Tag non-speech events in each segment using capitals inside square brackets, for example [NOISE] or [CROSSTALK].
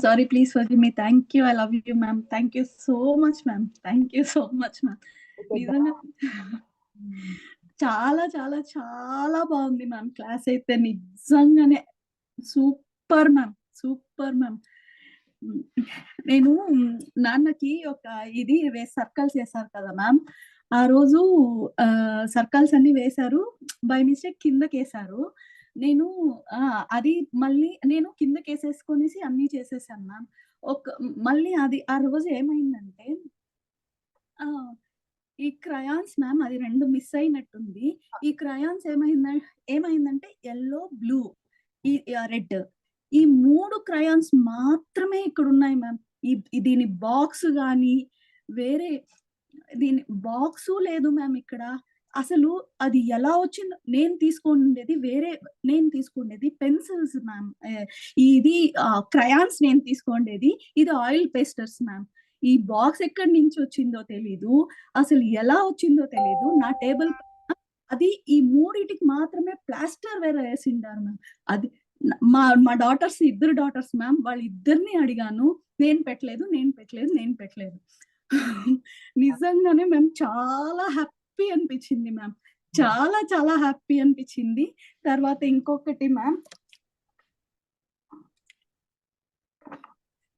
Sorry please for me thank you I love you ma'am thank you so much ma'am thank you so much ma'am నిజంగా చాలా చాలా చాలా బాగుంది ma'am class అయితే నిజంగానే super ma'am super ma'am నేను నాన్నకి ఒక ఇది సర్కల్స్ వేశారు కదా మ్యామ్ ఆ రోజు సర్కల్స్ అన్ని వేశారు. బై మిస్టేక్ కిందకి వేశారు నేను అది మళ్ళీ నేను కిందకి వేసేసుకొనేసి అన్ని చేసేసాను మ్యామ్. ఒక మళ్ళీ అది ఆ రోజు ఏమైందంటే ఈ క్రయాన్స్ మ్యామ్ అది రెండు మిస్ అయినట్టుంది. ఈ క్రయాన్స్ ఏమైంద ఏమైందంటే ఎల్లో బ్లూ ఈ రెడ్ ఈ మూడు క్రయాన్స్ మాత్రమే ఇక్కడ ఉన్నాయి మ్యామ్. ఈ దీని బాక్స్ కానీ వేరే దీని బాక్స్ లేదు మ్యామ్ ఇక్కడ. అసలు అది ఎలా వచ్చిందో? నేను తీసుకుండేది వేరే నేను తీసుకుండేది పెన్సిల్స్ మ్యామ్. ఇది క్రయాన్స్ నేను తీసుకుండేది ఇది ఆయిల్ పేస్టర్స్ మ్యామ్. ఈ బాక్స్ ఎక్కడి నుంచి వచ్చిందో తెలీదు. అసలు ఎలా వచ్చిందో తెలీదు. నా టేబుల్ అది ఈ మూడిటికి మాత్రమే ప్లాస్టర్ వేరే వేసిండారు మ్యామ్. అది మా మా డాటర్స్ ఇద్దరు డాటర్స్ మ్యామ్ వాళ్ళు ఇద్దరిని అడిగాను. నేను పెట్టలేదు నేను పెట్టలేదు నేను పెట్టలేదు. [LAUGHS] నిజంగానే మేము చాలా హ్యాపీ అనిపించింది మ్యామ్. చాలా చాలా హ్యాపీ అనిపించింది. తర్వాత ఇంకొకటి మ్యామ్.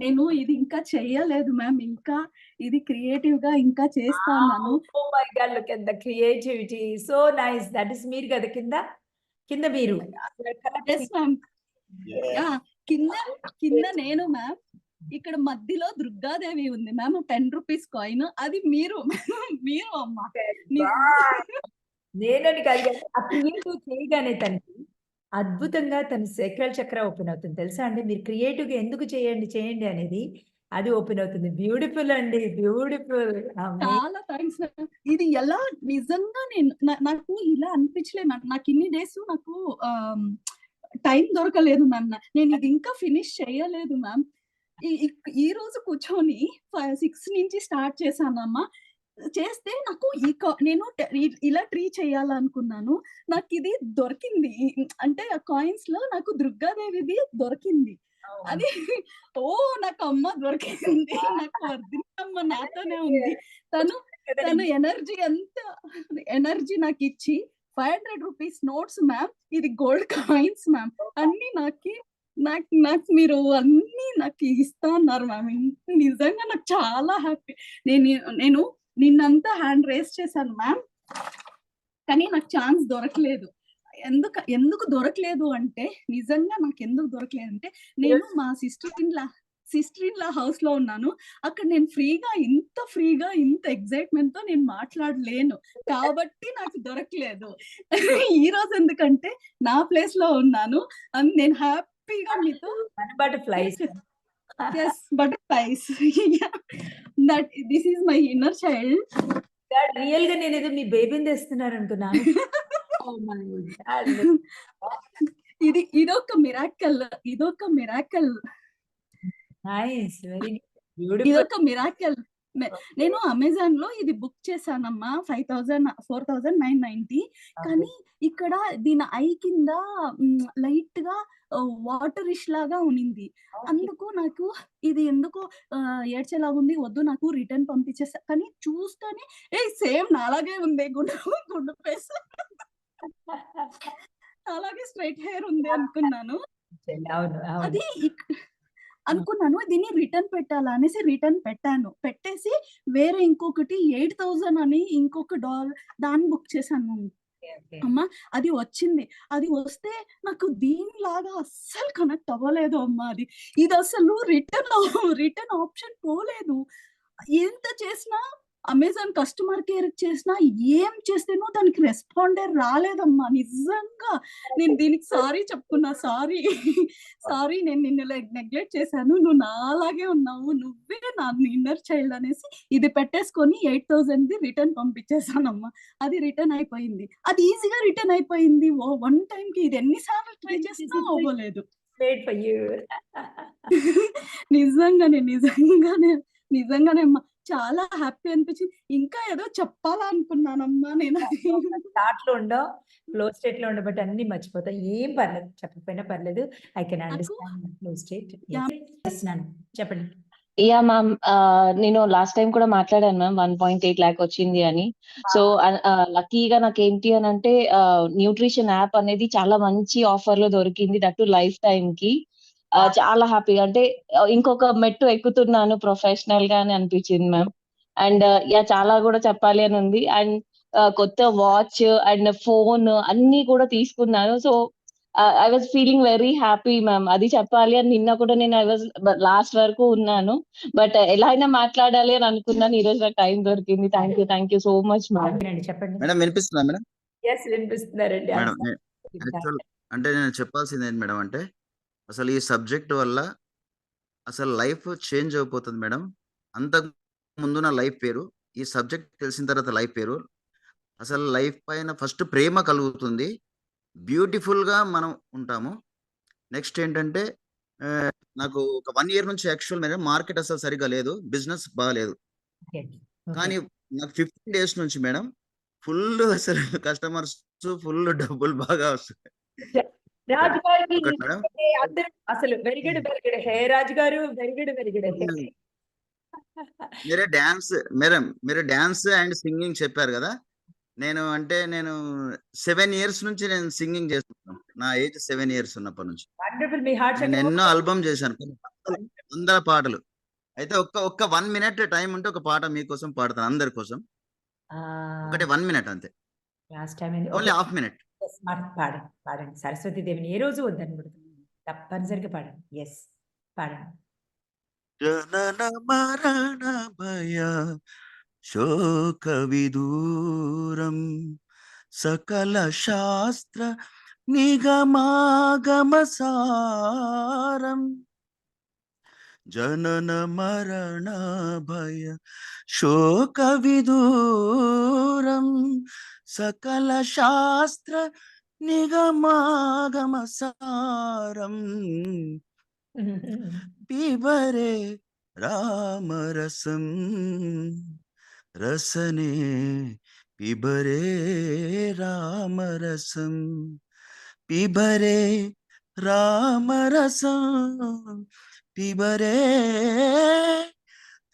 నేను ఇది ఇంకా చెయ్యలేదు మ్యామ్. ఇంకా ఇది క్రియేటివ్గా ఇంకా చేస్తాను ఓ my God look at the creativity so nice that is మీరు కదా కింద? కింద మీరు. మ్యామ్ కింద కింద నేను మ్యామ్ ఇక్కడ మధ్యలో దుర్గాదేవి ఉంది. మ్యామ్ టెన్ రూపీస్ కాయిన్ అది మీరు [LAUGHS] మీరు అమ్మా. [LAUGHS] నేనని కాదు క్రియేటివ్ చేయగానే తనకి అద్భుతంగా తన సెక్రల్ చక్ర ఓపెన్ అవుతుంది. తెలుసా అండి? మీరు క్రియేటివ్గా ఎందుకు చేయండి చేయండి అనేది అది ఓపెన్ అవుతుంది. బ్యూటిఫుల్ అండి బ్యూటిఫుల్ చాలా థ్యాంక్స్ ఇది ఎలా నిజంగా నేను నాకు ఇలా అనిపించలే మ్యామ్ నాకు ఇన్ని డేస్ నాకు టైం దొరకలేదు మ్యామ్ నేను ఇది ఇంకా ఫినిష్ చేయలేదు మ్యామ్ ఈ రోజు కూర్చొని సిక్స్ నుంచి స్టార్ట్ చేశానమ్మా. చేస్తే నాకు ఈ నేను ఇలా ట్రీ చేయాలనుకున్నాను. నాకు ఇది దొరికింది. అంటే ఆ కాయిన్స్లో నాకు దుర్గాదేవిది దొరికింది. అది ఓ నాకు అమ్మ దొరికింది నాకు అమ్మ నాతోనే ఉంది. తను [LAUGHS] తను ఎనర్జీ అంతా ఎనర్జీ నాకు ఇచ్చి five hundred rupees notes ma'am. ఇది గోల్డ్ కాయిన్స్ మ్యామ్. అన్ని నాకు నాకు నాకు మీరు అన్ని నాకు ఇస్తా అన్నారు మ్యామ్ నిజంగా నాకు చాలా హ్యాపీ నేను నేను నిన్నంతా హ్యాండ్ రేస్ చేశాను మ్యామ్ కానీ నాకు ఛాన్స్ దొరకలేదు. ఎందుకు ఎందుకు దొరకలేదు అంటే నిజంగా నాకు ఎందుకు దొరకలేదు అంటే నేను మా sister in law sister in law హౌస్లో ఉన్నాను. అక్కడ నేను ఫ్రీగా ఇంత ఫ్రీగా ఇంత ఎగ్జైట్మెంట్తో నేను మాట్లాడలేను. కాబట్టి నాకు దొరకలేదు. [LAUGHS] ఈ రోజు ఎందుకంటే నా ప్లేస్లో ఉన్నాను. నేను హ్యాపీగా మీతో butterflies butterflies that this is my inner child రియల్గా నేను ఏదో మీ బేబీని తెస్తున్నారు అనుకున్నాను [LAUGHS] [LAUGHS] ఇది ఇదొక మిరాకల్ ఇదొక మిరాకల్ నైస్ వెరీ ఇదొక మిరాకల్ నేను అమెజాన్లో ఇది book చేశానమ్మా five thousand four thousand nine ninety. కానీ ఇక్కడ దీని ఐ కింద లైట్గా వాటర్ ఇష్ లాగా ఉనింది. అందుకు నాకు ఇది ఎందుకు ఏడ్చేలాగా ఉంది వద్దు నాకు రిటర్న్ పంపించేసా. కానీ చూస్తేనే ఏ సేమ్ నాలాగే ఉంది గుండు గుండు ఫేస్. [LAUGHS] అలాగే స్ట్రైట్ హెయిర్ ఉంది అనుకున్నాను. [LAUGHS] అది అనుకున్నాను దీన్ని రిటర్న్ పెట్టాలా అనేసి రిటర్న్ పెట్టాను. పెట్టేసి వేరే ఇంకొకటి ఎయిట్ థౌజండ్ అని ఇంకొక డాలర్ దాన్ని బుక్ చేశాను. అమ్మా అది వచ్చింది. అది వస్తే నాకు దీనిలాగా అస్సలు కనెక్ట్ అవ్వలేదు అమ్మా అది. ఇది అసలు రిటర్న్ రిటర్న్ ఆప్షన్ పోలేదు. ఎంత చేసినా అమెజాన్ కస్టమర్ కేర్ చేసినా ఏం చేస్తేనో దానికి రెస్పాండే రాలేదమ్మా. నిజంగా నేను దీనికి సారీ చెప్పుకున్నా సారీ సారీ నేను నిన్ను నెగ్లెక్ట్ చేశాను. నువ్వు నాలాగే ఉన్నావు. నువ్వే నా ఇన్నర్ చైల్డ్ అనేసి ఇది పెట్టేసుకొని ఎయిట్ థౌసండ్ ది రిటర్న్ పంపించేసానమ్మా అది రిటర్న్ అయిపోయింది. అది ఈజీగా రిటర్న్ అయిపోయింది. ఓ వన్ టైం కి ఇది ఎన్నిసార్లు ట్రై చేసినా అవ్వలేదు. [LAUGHS] నిజంగానే నిజంగానే నిజంగానే అమ్మా. చాలా హ్యాపీ అనిపించింది. ఇంకా ఏదో చెప్పాలనుకున్నానమ్మా నేనది. స్టార్ట్‌లో ఉండవు. ఫ్లో స్టేట్‌లో ఉండబట్టి అన్నీ మర్చిపోతాం. ఏం పర్లేదు. చెప్పకపోయినా పర్లేదు. ఐ కెన్ నాకు అండర్‌స్టాండ్ ఫ్లో స్టేట్. చెప్పండి. యాహ్! మ్యామ్. నేను లాస్ట్ టైమ్ కూడా మాట్లాడాను మ్యామ్ 1.8 లాక్ వచ్చింది అని. సో, లక్కీగా నాకేంటి అనంటే ఆహ్, న్యూట్రిషన్ యాప్ అనేది చాలా మంచి ఆఫర్‌లో దొరికింది. దట్ టూ లైఫ్ టైమ్‌కి. ఆహ్, చాలా హ్యాపీగా అంటే ఇంకొక మెట్టు ఎక్కుతున్నాను ప్రొఫెషనల్‌గా అని అనిపించింది మ్యామ్. And yeah! చాలా గూడా చెప్పాలి అని ఉంది. అండ్ కొత్త వాచ్ అండ్ ఫోన్ అన్నీ కూడా తీసుకున్నాను. So, I was feeling very happy ma'am. అది చెప్పాలి అని నిన్న కూడా నేను ఐ వాస్ బ లాస్ట్ వరకు ఉన్నాను. బట్ ఎలా అయినా మాట్లాడాలి అని అనుకున్నాను. ఈరోజు నాకు టైం దొరికింది. Thank you. Thank you so much ma'am. ఓకేనండి. చెప్పండి. మేడం వినిపిస్తుందా మేడం? యెస్. వినిపిస్తున్నారండి. అంటే నేను చెప్పాల్సింది ఏంటి మేడం అంటే, అసలు ఈ సబ్జెక్ట్ వల్ల అసలు లైఫ్ చేంజ్ అయిపోతుంది మేడం. అంతకు ముందున్న లైఫ్ వేరు. ఈ సబ్జెక్ట్ తెలిసిన తర్వాత లైఫ్ వేరు. అసలు లైఫ్ పైన ఫస్ట్ ప్రేమ కలుగుతుంది. బ్యూటిఫుల్‌గా మనం ఉంటాము. నెక్స్ట్ ఏంటంటే నాకు ఒక 1 ఇయర్ నుంచి యాక్చువల్ మేడం మార్కెట్ అసలు సరిగ్గా లేదు. బిజినెస్. ఓకే. కానీ నాకు 15 డేస్ నుంచి మేడం ఫుల్ అసలు కస్టమర్స్ ఫుల్ డబ్బులు బాగా వస్తున్నాయి. రాజు గారికి అందరూ అసలు. హే రాజు గారు. మీరే డాన్స్ మేడం మీరు డాన్స్ అండ్ సింగింగ్ చెప్పారు గదా! నేను అంటే నేను 7 ఇయర్స్ నుంచి నేను సింగింగ్ చేస్తున్నాను. నా ఏజ్ 7 ఇయర్స్ ఉన్నప్పటి నుంచి. నేను ఎన్నో ఆల్బమ్ చేశాను. వందల పాటలు. అయితే ఒక్క ఒక్క 1 మినిట్ టైం ఉంటే ఒక పాట మీకోసం పాడతాను అందరి కోసం. ఒకటి 1 మినిట్ అంతే. ఓన్లీ. Half minute. స్మార్ట్ పాడండి. పాడండి. పాడండి. సరస్వతి దేవిని ఏ రోజు వద్దని పడుతుంది తప్పనిసరిగా పాడండి. ఎస్ పాడండి. జనన మరణ భయ శోక విదూరం సకల శాస్త్ర నిగమాగమ సారం జనన మరణ భయ శోక విదూరం சகல சாஸ்திர நிகமாகமசாரம் பிபரே ராமரசம் ரசனே பிபரே ராமரசம் பிபரே ராமரசம் பிபரே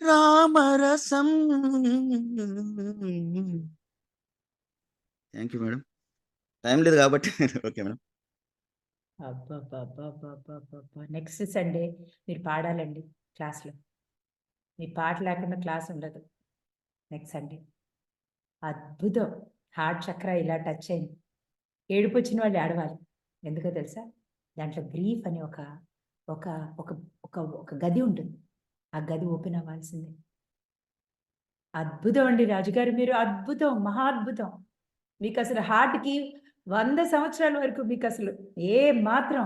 ராமரசம் థ్యాంక్ యూ మేడం టైం లేదు కాబట్టి ఓకే మేడం నెక్స్ట్ సండే మీరు పాడాలండి క్లాస్‌లో. మీ పాట లేకుండా క్లాస్ ఉండదు. Next Sunday. అద్భుతం. హార్ట్ చక్ర ఇలా టచ్ అయింది. ఏడుపొచ్చిన వాళ్ళు ఆడవాలి ఎందుకో తెలుసా? దాంట్లో గ్రీఫ్ అని ఒక ఒక ఒక ఒక ఒక గది ఉంటుంది. ఆ గది ఓపెన్ అవ్వాల్సిందే. అద్భుతం అండి రాజుగారు మీరు అద్భుతం. మహా అద్భుతం. మీకు అసలు హార్ట్‌కి వంద సంవత్సరాల వరకు మీకు అసలు ఏ మాత్రం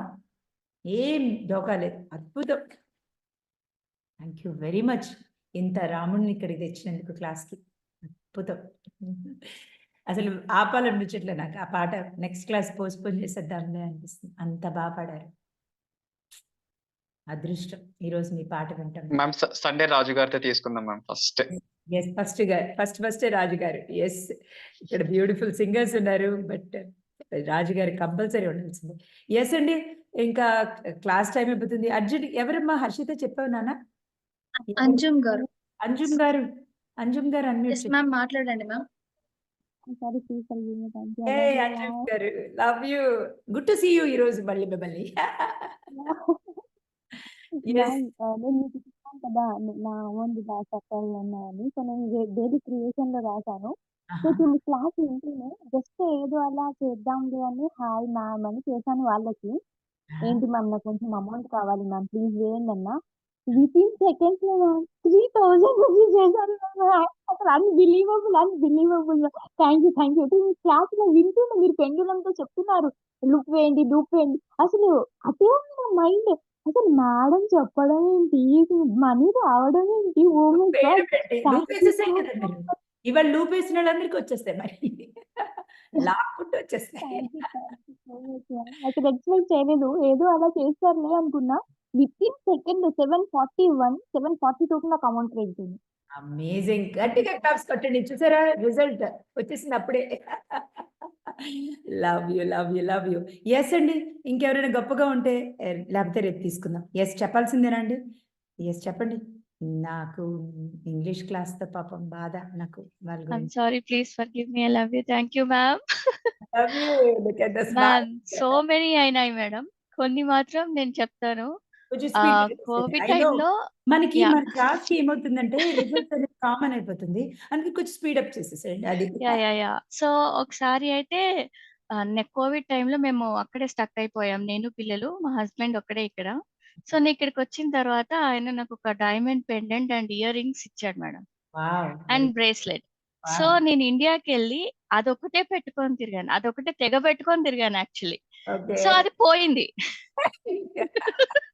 ఏం డోకా లేదు. అద్భుతం. Thank you very much. ఇంత రాముడిని ఇక్కడికి తెచ్చినందుకు క్లాస్‌కి. అద్భుతం. అసలు ఆపాలనిపించట్లే నాకు. ఆ పాట నెక్స్ట్ క్లాస్ పోస్ట్‌పోన్ చేసేద్దాంలే అనిపిస్తుంది. అంత బా పాడారు. అదృష్టం. ఈరోజు మీ పాట వింటాం. మ్యామ్ సండే రాజు గారితో తీసుకుందాం మ్యామ్ ఫస్ట్. యెస్. ఫస్ట్గా ఫస్ట్ ఫస్టే రాజు గారు. యెస్. ఇక్కడ బ్యూటిఫుల్ సింగర్స్ ఉన్నారు. బట్ రాజు గారు కంపల్సరీ ఉండాల్సిందే. యెస్ అండి. ఇంకా క్లాస్ టైమ్ అయిపోతుంది. అర్జున్ ఎవరమ్మా హర్షిత చెప్పావు నాన్న? ఎవరు? అంజుమ్ గారు. అంజుమ్ గారు. అంజుమ్ గారు అన్మ్యూట్ చేయండి. మ్యామ్ మాట్లాడండి మ్యామ్. అంజుమ్. గారు. Love you. Good to see you ఈరోజు మళ్ళీ మిమ్మల్ని. కదా! నా బ్యాక్ చక్రాలు ఉన్నాయని. సో నేను వే బేబీ క్రియేషన్‌లో రాసాను. సో ఆహా! క్లాస్ వింటూనే జస్ట్ ఏదో అలా చేద్దాంలే అని హాయ్ మ్యామ్ అని చేశాను వాళ్ళకి. ఆ! ఏంటి మ్యామ్ నాకు కొంచెం అమౌంట్ కావాలి మ్యామ్ ప్లీజ్ వేయండి అన్నా. వితిన్ సెకండ్స్‌లో మ్యామ్ 3000 రూపీస్ చేశారు మ్యామ్. అసలు unbelievable, unbelievable. Thank you, thank you. అయితే మీ క్లాస్‌లో వింటూనే మీరు పెండులంతో చెప్తున్నారు. లూప్ వేయండి, లూప్ వేయండి. అసలు అటే ఉంది నా మైండ్. అసలు మేడం చెప్పడం ఏంటి? మనీ రావడం ఏంటి? Oh my God! లూప్ వేసేసాయి కదా మీరు. ఇవాళ లూప్ వేసిన వాళ్ళందరికీ వచ్చేస్తాయి మరి. లాక్కుంటూ వచ్చేస్తాయి. అసలు ఎక్స్‌పెక్ట్ చేయలేదు. ఏదో అలా చేస్తారులే అనుకున్నా. వితిన్ సెకండ్ 741, 742కి నాకు అమౌంట్ అయింది. అమేజింగ్ గట్టిగా క్లాప్స్ కొట్టండి చూసారా రిజల్ట్ వచ్చేసింది అప్పుడే love you love you love you yes అండి ఇంకెవరైనా గొప్పగా ఉంటే లేకపోతే రేపు తీసుకుందాం ఎస్ చెప్పాల్సిందేనా అండి ఎస్ చెప్పండి నాకు ఇంగ్లీష్ క్లాస్తో పాపం బాధ నాకు వాళ్ళ I'm గురించి sorry, please forgive me. I love you. Thank you, ma'am. Love you. Look at the smile. Ma'am so many అయినాయి మేడం కొన్ని మాత్రం నేను చెప్తాను కోవిడ్. టైంలో మనకి. మన క్లాస్కి ఏమవుతుందంటే రిజల్ట్ అనేది కామన్ అయిపోతుంది. అందుకే కొంచెం స్పీడ్ అప్ చేసేసేయండి అది యా యా యా. సో ఒకసారి అయితే కోవిడ్ టైంలో మేము అక్కడే స్టక్ అయిపోయాం. నేను పిల్లలు మా హస్బెండ్ ఒక్కడే ఇక్కడ. సో నేను ఇక్కడికి వచ్చిన తర్వాత ఆయన నాకు ఒక diamond pendant and ear rings ఇచ్చాడు మేడం. అండ్ బ్రేస్లెట్ సో నేను ఇండియాకి వెళ్ళి అదొకటే పెట్టుకొని తిరిగాను. అదొకటే తెగ పెట్టుకొని తిరిగాను యాక్చువల్లీ సో అది పోయింది. [LAUGHS]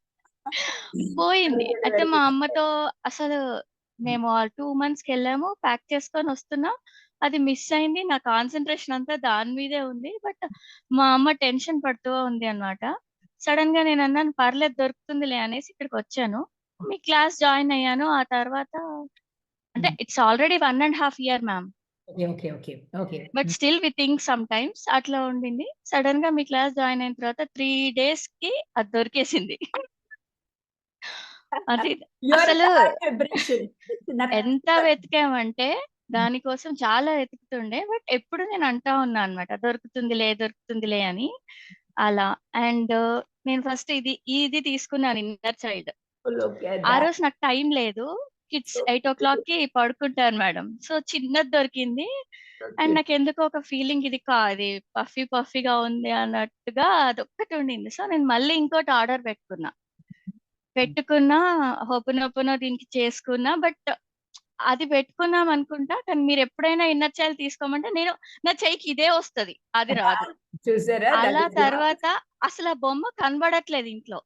పోయింది. అయితే మా అమ్మతో అసలు మేము టూ మంత్స్కి వెళ్ళాము ప్యాక్ చేసుకొని వస్తున్నాం. అది మిస్ అయింది. నా కాన్సన్ట్రేషన్ అంతా దాని మీదే ఉంది. బట్ మా అమ్మ టెన్షన్ పడుతూ ఉంది అన్నమాట. సడన్గా నేను అన్నాను పర్లేదు దొరుకుతుందిలే అనేసి ఇక్కడికి వచ్చాను. మీ క్లాస్ జాయిన్ అయ్యాను. ఆ తర్వాత అంటే it's already one and half year ma'am. But still we think some times అట్లా ఉండింది. సడన్గా మీ క్లాస్ జాయిన్ అయిన తర్వాత త్రీ డేస్కి అది దొరికేసింది. అది అసలు ఎంత వెతికామంటే దానికోసం చాలా వెతుకుతుండే బట్ ఎప్పుడు నేను అంటా ఉన్నా అన్నమాట దొరుకుతుందిలే దొరుకుతుందిలే అని. అలా. అండ్ నేను ఫస్ట్ ఇది ఇది తీసుకున్నాను ఇన్నర్ చైల్డ్. ఆ రోజు నాకు టైం లేదు. కిడ్స్ ఎయిట్ ఓ క్లాక్కి పడుకుంటారు మేడం. సో చిన్నది దొరికింది. అండ్ నాకు ఎందుకో ఒక ఫీలింగ్ ఇది కా అది పఫీ పఫీగా ఉంది అన్నట్టుగా అది ఒక్కటి ఉండింది. సో నేను మళ్ళీ ఇంకోటి ఆర్డర్ పెట్టుకున్నా. పెట్టుకున్నా ఓపెన్ దీనికి చేసుకున్నా బట్ అది పెట్టుకున్నాం అనుకుంటా కానీ మీరు ఎప్పుడైనా ఇన్నర్ చైల్డ్ తీసుకోమంటే నేను నా చెయ్యికి ఇదే వస్తది అది రాదు. చూసారా? అలా తర్వాత అసలు ఆ బొమ్మ కనబడట్లేదు ఇంట్లో.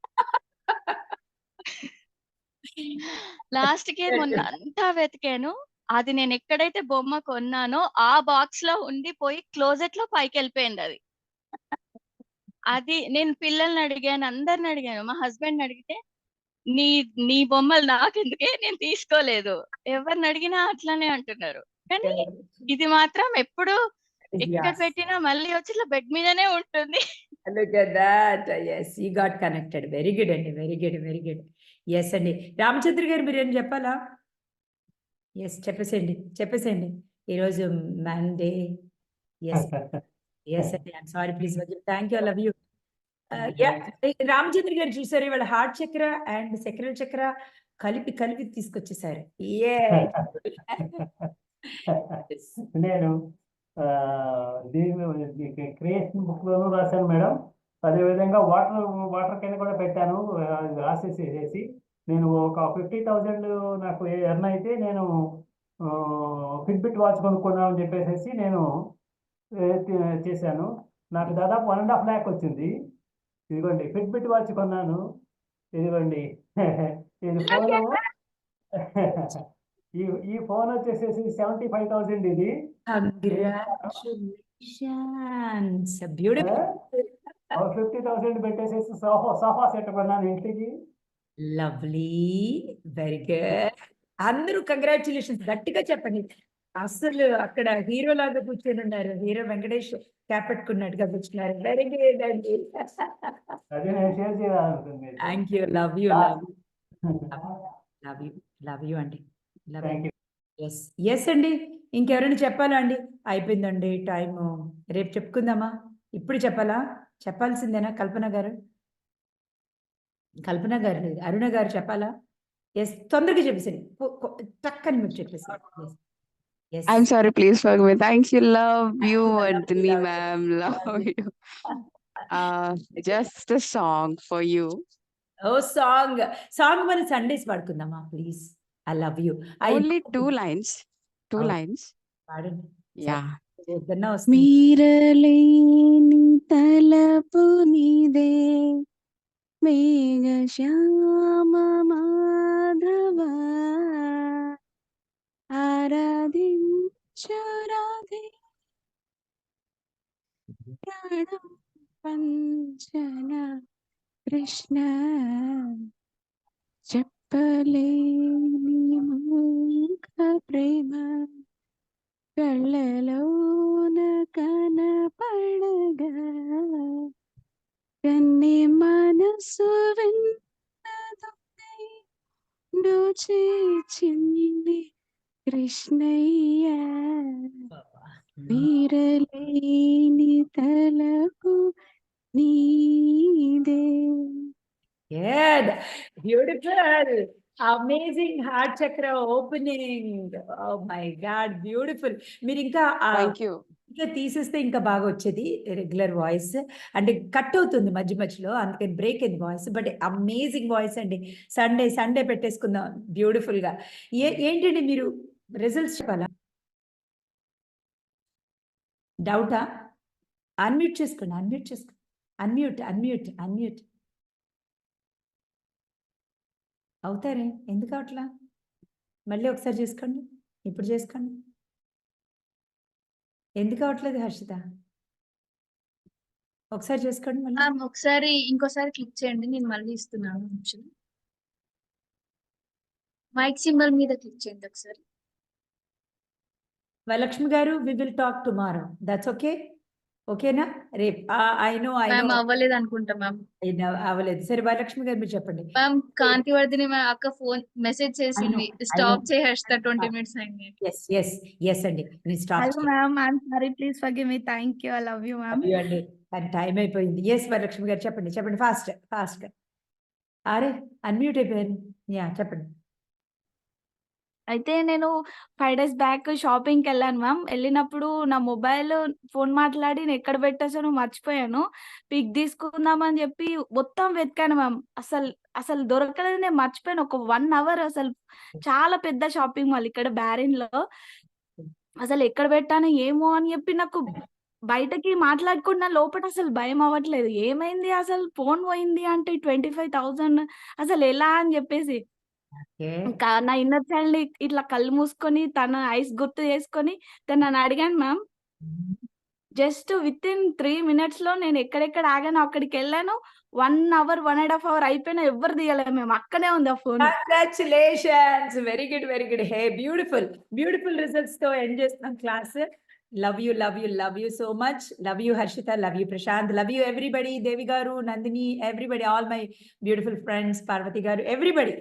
లాస్ట్కి మొన్న అంతా వెతికాను అది నేను ఎక్కడైతే బొమ్మ కొన్నానో ఆ బాక్స్లో ఉండిపోయి క్లోజెట్లో పైకి వెళ్ళిపోయింది అది. అది నేను పిల్లల్ని అడిగాను అందరిని అడిగాను మా హస్బెండ్ అడిగితే నీ నీ బొమ్మలు నాకెందుకే నేను తీసుకోలేదు. ఎవరిని అడిగినా అట్లానే అంటున్నారు. కానీ ఇది మాత్రం ఎప్పుడు ఎక్కడ పెట్టినా మళ్ళీ వచ్చి ఇట్లా బెడ్ మీదనే ఉంటుంది. Connected. Very good అండి. Very good very good yes అండి. రామచంద్ర గారు మీరు ఏం చెప్పాలా? ఎస్ చెప్పేసేయండి. చెప్పేసేయండి. ఈరోజు మండే ఎస్ ఎస్ అండి. I'm sorry please thank you love you Ramachandra గారు చూసారు ఇవాళ హార్ట్ చక్ర అండ్ సెక్రల్ చక్ర కలిపి కలిపి తీసుకొచ్చేసారు. [LAUGHS] నేను దీని క్రియేషన్ బుక్ లోను రాశాను మేడం. అదేవిధంగా వాటర్ వాటర్ కింద కూడా పెట్టాను ఆ, రాసేసేసి నేను ఒక ఫిఫ్టీ థౌజండ్ నాకు ఎర్న్ అయితే నేను ఫిట్బిట్ వాచ్ కొనుక్కున్నామని చెప్పేసి నేను చేశాను. నాకు దాదాపు వన్ అండ్ హాఫ్ ల్యాక్ వచ్చింది. ఇదిగోండి ఫిట్బిట్ వాచ్ కొన్నాను. ఇదిగోండి. [LAUGHS] ఇది ఫోన్. [LAUGHS] ఈ ఈ ఫోన్ వచ్చేసేసి సెవెంటీ ఫైవ్ థౌసండ్ ఇది. ఫిఫ్టీ థౌసండ్ పెట్టేసేసి సోఫా సోఫా సెట్ కొన్నాను ఇంటికి. లవ్లీ వెరీ గుడ్ అందరూ కంగ్రాచులేషన్స్. గట్టిగా చెప్పండి. అసలు అక్కడ హీరో లాగా కూర్చొని ఉన్నారు. హీరో వెంకటేష్ క్యాప్ పెట్టుకున్నట్టుగా కూర్చున్నారు. వెరీ గుడ్ అండి. Thank you love you love love you love you అండి. లవ్ ఎస్ ఎస్ అండి. ఇంకెవరైనా చెప్పాలా అండి? అయిపోయిందండి టైము. రేపు చెప్పుకుందామా? ఇప్పుడు చెప్పాలా? చెప్పాల్సిందేనా కల్పన గారు? కల్పన గారు అరుణ గారు చెప్పాలా? ఎస్ తొందరగా చెప్పేసండి టక్కని మీరు చెప్పేసి Yes I'm sorry, please forgive me. Thank you. Love [LAUGHS] you, Love you, Anthony, love you. ma'am. Love you. [LAUGHS] [LAUGHS] Uh, just a song for you. Oh song song మన Sundays పాడుకుందామా please I love you Only two lines. Two Oh. lines. పాడండి Yeah. ఏదన్నా వస్తుంది మీరలేని తలపు నీదే మేఘ శ్యామ మాధవ ఆరాధించురాధే ప్రాణం పంచన కృష్ణ చెప్పలేని మూక ప్రేమ కళ్ళలోన కనపడగా కన్ని మనసు విన్నదొకై చేర్చింది కృష్ణయ్య వీరలేని తలకు నీదే beautiful. Amazing heart chakra opening. Oh my God, beautiful. మీరు ఇంకా ఆ థ్యాంక్ యూ ఇంకా తీసేస్తే ఇంకా బాగా వచ్చేది రెగ్యులర్ వాయిస్ అంటే కట్ అవుతుంది మధ్య మధ్యలో అందుకని బ్రేక్ అయింది వాయిస్ బట్ అమేజింగ్ వాయిస్ అండి సండే సండే పెట్టేసుకుందాం బ్యూటిఫుల్గా ఏ ఏంటండి మీరు రిజల్ట్స్ చెప్పాలా? డౌటా అన్మ్యూట్ చేసుకోండి అన్మ్యూట్ చేసుకోండి అన్మ్యూట్ అన్మ్యూట్ అన్మ్యూట్ అవుతారే? ఎందుకు అవట్లా? మళ్ళీ ఒకసారి చేసుకోండి. ఇప్పుడు చేసుకోండి. ఎందుకు అవట్లేదు హర్షిత? ఒకసారి చేసుకోండి మళ్ళీ. ఒకసారి ఇంకోసారి క్లిక్ చేయండి. నేను మళ్ళీ ఇస్తున్నాను. మైక్ సింబల్ మీద క్లిక్ చేయండి ఒకసారి. వరలక్ష్మి గారు we will talk tomorrow that's okay ఓకేనా రేపు I know I ma'am no అవ్వలేదు అనుకుంటా మ్యామ్ అవ్వలేదు సరే వరలక్ష్మి గారు మీరు చెప్పండి. మ్యామ్ కాంతివర్ధిని మ్యామ్ అక్క ఫోన్ మెసేజ్ చేసింది. స్టాప్ చేసేస్తా ట్వంటీ మినిట్స్ అయింది. ఎస్ ఎస్ ఎస్ అండి. నేను stop ma'am. I'm sorry. Please forgive me. Thank you. I love you, ma'am. అండి. కానీ టైం అయిపోయింది. ఎస్ వరలక్ష్మి గారు చెప్పండి. చెప్పండి. ఫాస్ట్ ఫాస్ట్ అరే అన్మ్యూట్ అయిపోయారు. యా చెప్పండి. అయితే నేను ఫైవ్ డేస్ బ్యాక్ షాపింగ్కి వెళ్ళాను మ్యామ్. వెళ్ళినప్పుడు నా మొబైల్ ఫోన్ మాట్లాడి నేను ఎక్కడ పెట్టేసానో మర్చిపోయాను. పిక్ తీసుకుందామని చెప్పి మొత్తం వెతికాను మ్యామ్. అసలు అసలు దొరకలేదు నేను మర్చిపోయాను. ఒక వన్ అవర్ అసలు చాలా పెద్ద షాపింగ్ మాల్ ఇక్కడ బ్యారిన్లో అసలు ఎక్కడ పెట్టాను ఏమో అని చెప్పి నాకు బయటకి మాట్లాడుకున్న లోపల అసలు భయం అవ్వట్లేదు. ఏమైంది అసలు? ఫోన్ పోయింది అంటే ట్వంటీ ఫైవ్ థౌసండ్ అసలు ఎలా అని చెప్పేసి ఓకే. ఇంకా నా ఇన్నర్ చైల్డ్ ఇట్లా కళ్ళు మూసుకొని తన ఐస్ గుర్తు చేసుకొని తనని అడిగాను ma'am. Just within three మినిట్స్లో నేను ఎక్కడెక్కడ ఆగాను అక్కడికి వెళ్ళాను. One hour one and half hour అయిపోయినా ఎవ్వరు తీయలేదు మేము అక్కడే ఉంది ఆ phone. Congratulations. Very good very good. Hey beautiful. Beautiful రిజల్ట్స్తో end చేస్తున్నాం class. Love you love you love you so much. Love you Harshitha. Love you Prashanth. Love you everybody. Devi గారు Nandini everybody all my beautiful friends Parvathi గారు everybody